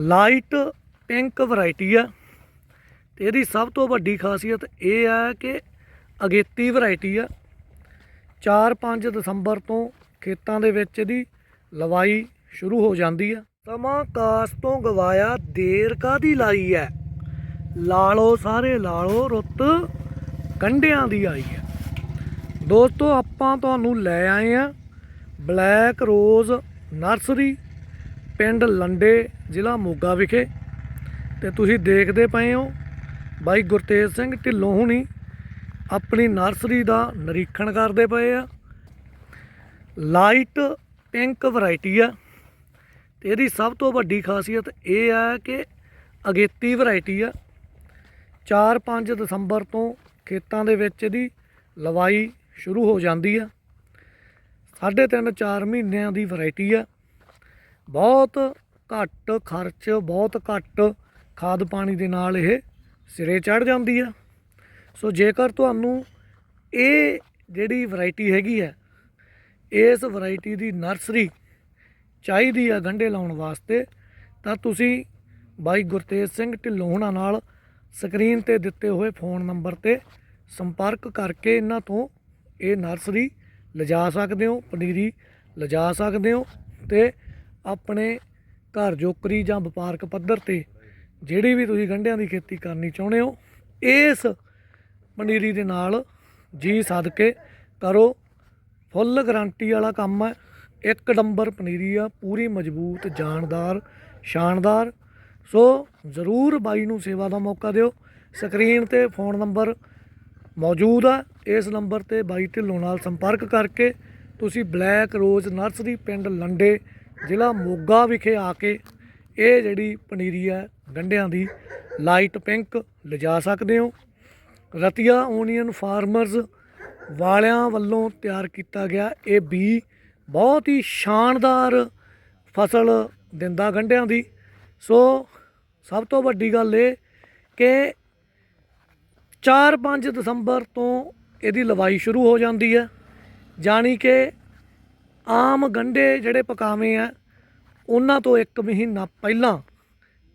Light pink variety ਆ। ਤੇ ਇਹਦੀ ਸਭ ਤੋਂ ਵੱਡੀ ਖਾਸੀਅਤ ਇਹ ਆ ਕਿ ਅਗੇਤੀ ਵੈਰਾਈਟੀ ਆ। 4-5 ਦਸੰਬਰ ਤੋਂ ਖੇਤਾਂ ਦੇ ਵਿੱਚ ਇਹਦੀ ਲਵਾਈ ਸ਼ੁਰੂ ਹੋ ਜਾਂਦੀ ਆ। ਸਮਾਂ ਕਾਸ ਤੋਂ ਗਵਾਇਆ, ਦੇਰ ਕਾਦੀ ਲਾਈ ਐ? ਲਾਲੋ, ਸਾਰੇ ਲਾਲੋ ਰੁੱਤ ਕੰਡਿਆਂ ਦੀ ਆਈ ਹੈ ਦੋਸਤੋ, ਆਪਾਂ ਤੁਹਾਨੂੰ ਲੈ ਆਏ ਆ ਬਲੈਕ ਰੋਜ਼ ਨਰਸਰੀ। ਪਿੰਡ ਲੰਡੇ ਜ਼ਿਲ੍ਹਾ ਮੋਗਾ ਵਿਖੇ ਤੇ ਤੁਸੀਂ ਦੇਖਦੇ ਪਏ ਹੋ ਬਾਈ ਗੁਰਤੇਜ ਸਿੰਘ ਢਿੱਲੋਂ ਹੁਣੀ ਆਪਣੀ ਨਰਸਰੀ ਦਾ ਨਿਰੀਖਣ ਕਰਦੇ ਪਏ ਆ। ਲਾਈਟ ਪਿੰਕ ਵੈਰਾਈਟੀ ਆ ਤੇ ਇਹਦੀ ਸਭ ਤੋਂ ਵੱਡੀ ਖਾਸੀਅਤ ਇਹ ਆ ਕਿ ਅਗੇਤੀ ਵੈਰਾਈਟੀ ਆ। 4-5 ਦਸੰਬਰ ਤੋਂ ਖੇਤਾਂ ਦੇ ਵਿੱਚ ਇਹਦੀ ਲਵਾਈ ਸ਼ੁਰੂ ਹੋ ਜਾਂਦੀ ਆ। ਸਾਢੇ ਤਿੰਨ 4 ਮਹੀਨਿਆਂ ਦੀ ਵੈਰਾਈਟੀ ਆ। ਬਹੁਤ ਘੱਟ ਖਰਚ, ਬਹੁਤ ਘੱਟ ਖਾਦ ਪਾਣੀ ਦੇ ਨਾਲ ਇਹ ਸਿਰੇ ਚੜ ਜਾਂਦੀ ਆ। ਸੋ ਜੇਕਰ ਤੁਹਾਨੂੰ ਇਹ ਜਿਹੜੀ ਵੈਰਾਈਟੀ ਹੈਗੀ ਹੈ ਇਸ ਵੈਰਾਈਟੀ ਦੀ ਨਰਸਰੀ ਚਾਹੀਦੀ ਆ ਗੰਢੇ ਲਾਉਣ ਵਾਸਤੇ, ਤਾਂ ਤੁਸੀਂ ਬਾਈ ਗੁਰਤੇਜ ਸਿੰਘ ਢਿੱਲੋਂ ਹੁਣਾਂ ਨਾਲ ਸਕਰੀਨ ਤੇ ਦਿੱਤੇ ਹੋਏ ਫੋਨ ਨੰਬਰ ਤੇ ਸੰਪਰਕ ਕਰਕੇ ਇਹਨਾਂ ਤੋਂ ਇਹ ਨਰਸਰੀ ਲਿਜਾ ਸਕਦੇ ਹੋ, ਪਨੀਰੀ ਲਿਜਾ ਸਕਦੇ ਹੋ ਤੇ ਆਪਣੇ ਘਰ ਜੋਕਰੀ ਜਾਂ ਵਪਾਰਕ ਪੱਧਰ ਤੇ ਜਿਹੜੀ ਵੀ ਤੁਸੀਂ ਗੰਢਿਆਂ ਦੀ ਖੇਤੀ ਕਰਨੀ ਚਾਹੁੰਦੇ ਹੋ, ਇਸ ਪਨੀਰੀ ਦੇ ਨਾਲ ਜੀ ਸਦਕੇ ਕਰੋ। ਫੁੱਲ ਗਾਰੰਟੀ ਵਾਲਾ ਕੰਮ ਹੈ। ਇੱਕ ਨੰਬਰ ਪਨੀਰੀ ਆ, ਪੂਰੀ ਮਜ਼ਬੂਤ, ਜਾਨਦਾਰ, ਸ਼ਾਨਦਾਰ। ਸੋ ਜ਼ਰੂਰ ਬਾਈ ਨੂੰ ਸੇਵਾ ਦਾ ਮੌਕਾ ਦਿਓ। ਸਕਰੀਨ ਤੇ ਫੋਨ ਨੰਬਰ ਮੌਜੂਦ ਆ। ਇਸ ਨੰਬਰ ਤੇ ਬਾਈ ਢਿੱਲੋਂ ਨਾਲ ਸੰਪਰਕ ਕਰਕੇ ਤੁਸੀਂ ਬਲੈਕ ਰੋਜ਼ ਨਰਸਰੀ ਪਿੰਡ ਲੰਡੇ ਜ਼ਿਲ੍ਹਾ ਮੋਗਾ ਵਿਖੇ ਆ ਕੇ ਇਹ ਜਿਹੜੀ ਪਨੀਰੀ ਹੈ, ਗੰਢਿਆਂ ਦੀ ਲਾਈਟ ਪਿੰਕ ਲਿਜਾ ਸਕਦੇ ਹੋ। ਰਤੀਆ ਓਨੀਅਨ ਫਾਰਮਰਸ ਵਾਲਿਆਂ ਵੱਲੋਂ ਤਿਆਰ ਕੀਤਾ ਗਿਆ ਇਹ ਬੀ ਬਹੁਤ ਹੀ ਸ਼ਾਨਦਾਰ ਫਸਲ ਦਿੰਦਾ ਗੰਢਿਆਂ ਦੀ। ਸੋ ਸਭ ਤੋਂ ਵੱਡੀ ਗੱਲ ਇਹ ਕਿ 4-5 ਦਸੰਬਰ ਤੋਂ ਇਹਦੀ ਲਵਾਈ ਸ਼ੁਰੂ ਹੋ ਜਾਂਦੀ ਹੈ। ਜਾਣੀ ਕਿ ਆਮ ਗੰਢੇ ਜਿਹੜੇ ਪਕਾਵੇਂ ਆ ਉਹਨਾਂ ਤੋਂ ਇੱਕ ਮਹੀਨਾ ਪਹਿਲਾਂ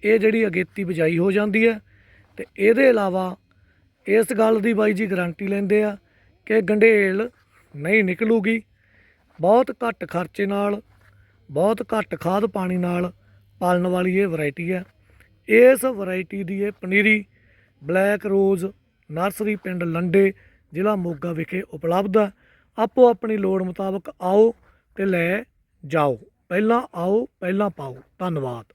ਇਹ ਜਿਹੜੀ ਅਗੇਤੀ ਬਿਜਾਈ ਹੋ ਜਾਂਦੀ ਹੈ ਤੇ ਇਹਦੇ ਇਲਾਵਾ ਇਸ ਗੱਲ ਦੀ ਬਾਈ ਜੀ ਗਾਰੰਟੀ ਲੈਂਦੇ ਆ ਕਿ ਗੰਢੇਲ ਨਹੀਂ ਨਿਕਲੂਗੀ। ਬਹੁਤ ਘੱਟ ਖਰਚੇ ਨਾਲ, ਬਹੁਤ ਘੱਟ ਖਾਦ ਪਾਣੀ ਨਾਲ ਪਾਲਣ ਵਾਲੀ ਇਹ ਵੈਰਾਈਟੀ ਹੈ। ਇਸ ਵੈਰਾਈਟੀ ਦੀ ਇਹ ਪਨੀਰੀ ਬਲੈਕ ਰੋਜ਼ ਨਰਸਰੀ ਪਿੰਡ ਲੰਡੇ ਜ਼ਿਲ੍ਹਾ ਮੋਗਾ ਵਿਖੇ ਉਪਲਬਧ ਹੈ ਆਪੋ ਆਪਣੀ ਲੋੜ ਮੁਤਾਬਕ ਆਓ ਤੇ ਲੈ ਜਾਓ। ਪਹਿਲਾਂ ਆਓ ਪਹਿਲਾਂ ਪਾਓ। ਧੰਨਵਾਦ।